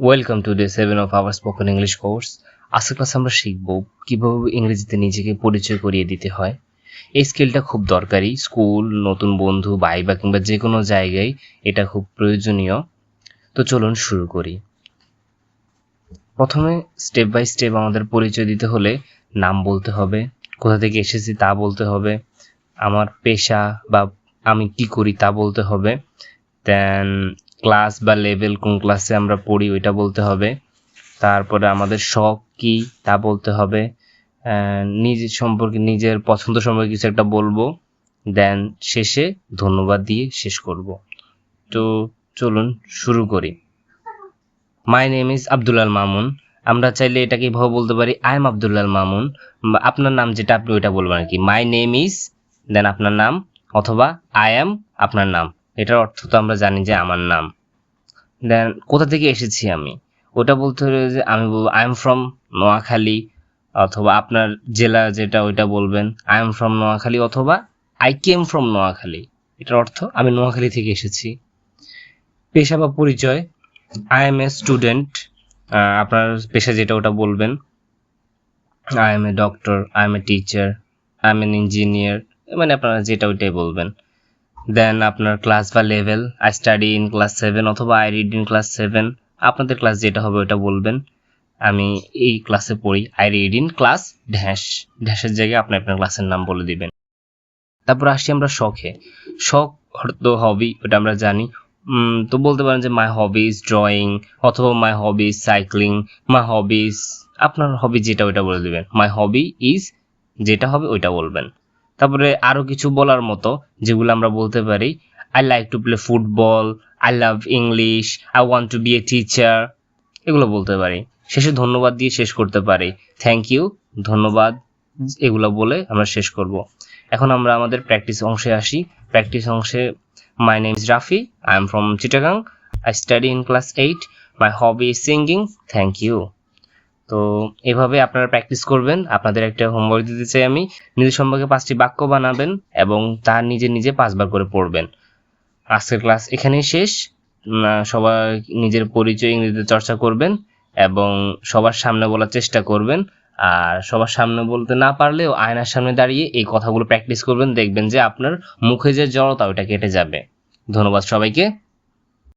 Welcome to day seven of our spoken English course আজকের ক্লাসে আমরা শিখব কীভাবে ইংরেজিতে নিজেকে পরিচয় করিয়ে দিতে হয়। এই স্কিলটা খুব দরকারি। স্কুল, নতুন বন্ধু বাই বা কিংবা যে কোনো জায়গায় এটা খুব প্রয়োজনীয়। তো চলুন শুরু করি। প্রথমে স্টেপ বাই স্টেপ আমাদের পরিচয় দিতে হলে নাম বলতে হবে, কোথা থেকে এসেছি তা বলতে হবে, আমার পেশা বা আমি কি করি তা বলতে হবে। দেন ক্লাস বা লেভেল কোন ক্লাসে আমরা পড়ি ওইটা বলতে হবে। তারপরে আমাদের শখ কি তা বলতে হবে। নিজের সম্পর্কে, নিজের পছন্দ সম্পর্কে কিছু একটা বলব। দেন শেষে ধন্যবাদ দিয়ে শেষ করব। তো চলুন শুরু করি। My name is Abdullah al Mamun আমরা চাইলে এটাকে এভাবে বলতে পারি আই এম আব্দুল্লাল মামুন আপনার নাম যেটা, আপনি ওইটা বলবেন আর কি। মাই নেম ইজ দেন আপনার নাম, অথবা আই এম আপনার নাম। এটার অর্থ তো আমরা জানি যে আমার নাম। দেন কোথা থেকে এসেছি আমি? ওটা বলতে হলে যে আমি বলব আই এম ফ্রম নোয়াখালী অথবা আপনার জেলা যেটা ওইটা বলবেন আই এম ফ্রম নোয়াখালী অথবা আই কেম ফ্রম নোয়াখালী এটার অর্থ, আমি নোয়াখালী থেকে এসেছি। পেশা বা পরিচয় আই এম এ স্টুডেন্ট আপনার পেশা যেটা ওটা বলবেন I am a doctor I am a teacher I am an engineer মানে আপনারা যেটা ওইটাই বলবেন। দেন আপনার ক্লাস বা level I study in class seven অথবা I read in class seven আপনাদের ক্লাস যেটা হবে ওটা বলবেন। আমি এই ক্লাসে পড়ি I read in class dash ড্যাশের জায়গায় আপনি আপনার ক্লাসের নাম বলে দিবেন। তারপর আসি আমরা শখে শখ অর্থ হবি ওটা আমরা জানি। তো বলতে পারেন যে মাই হবিজ ড্রয়িং অথবা my hobbies cycling my hobbies আপনার হবি যেটা ওইটা বলে দিবেন। মাই হবি ইজ যেটা হবে ওইটা বলবেন। তারপরে আরও কিছু বলার মতো, যেগুলো আমরা বলতে পারি। I like to play football I love English I want to be a teacher এগুলো বলতে পারি। শেষে ধন্যবাদ দিয়ে শেষ করতে পারি। থ্যাংক ইউ ধন্যবাদ। এগুলো বলে আমরা শেষ করব। এখন আমরা আমাদের প্র্যাকটিস অংশে আসি। প্র্যাকটিস অংশে my name is Rafi I am from Chittagong I study in class eight my hobby is singing thank you তো এভাবে আপনারা প্র্যাকটিস করবেন। আপনাদের একটা হোমওয়ার্ক দিতে চাই আমি। নিজের সম্পর্কে পাঁচটি বাক্য বানাবেন এবং তা নিজে নিজে পাঁচবার করে পড়বেন। আজকের ক্লাস এখানেই শেষ। সবাই নিজের পরিচয় ইংরেজিতে চর্চা করবেন এবং সবার সামনে বলার চেষ্টা করবেন। আর সবার সামনে বলতে না পারলেও আয়নার সামনে দাঁড়িয়ে এই কথাগুলো প্র্যাকটিস করবেন। দেখবেন যে আপনার মুখে যে জড়তা ওটা কেটে যাবে। ধন্যবাদ সবাইকে।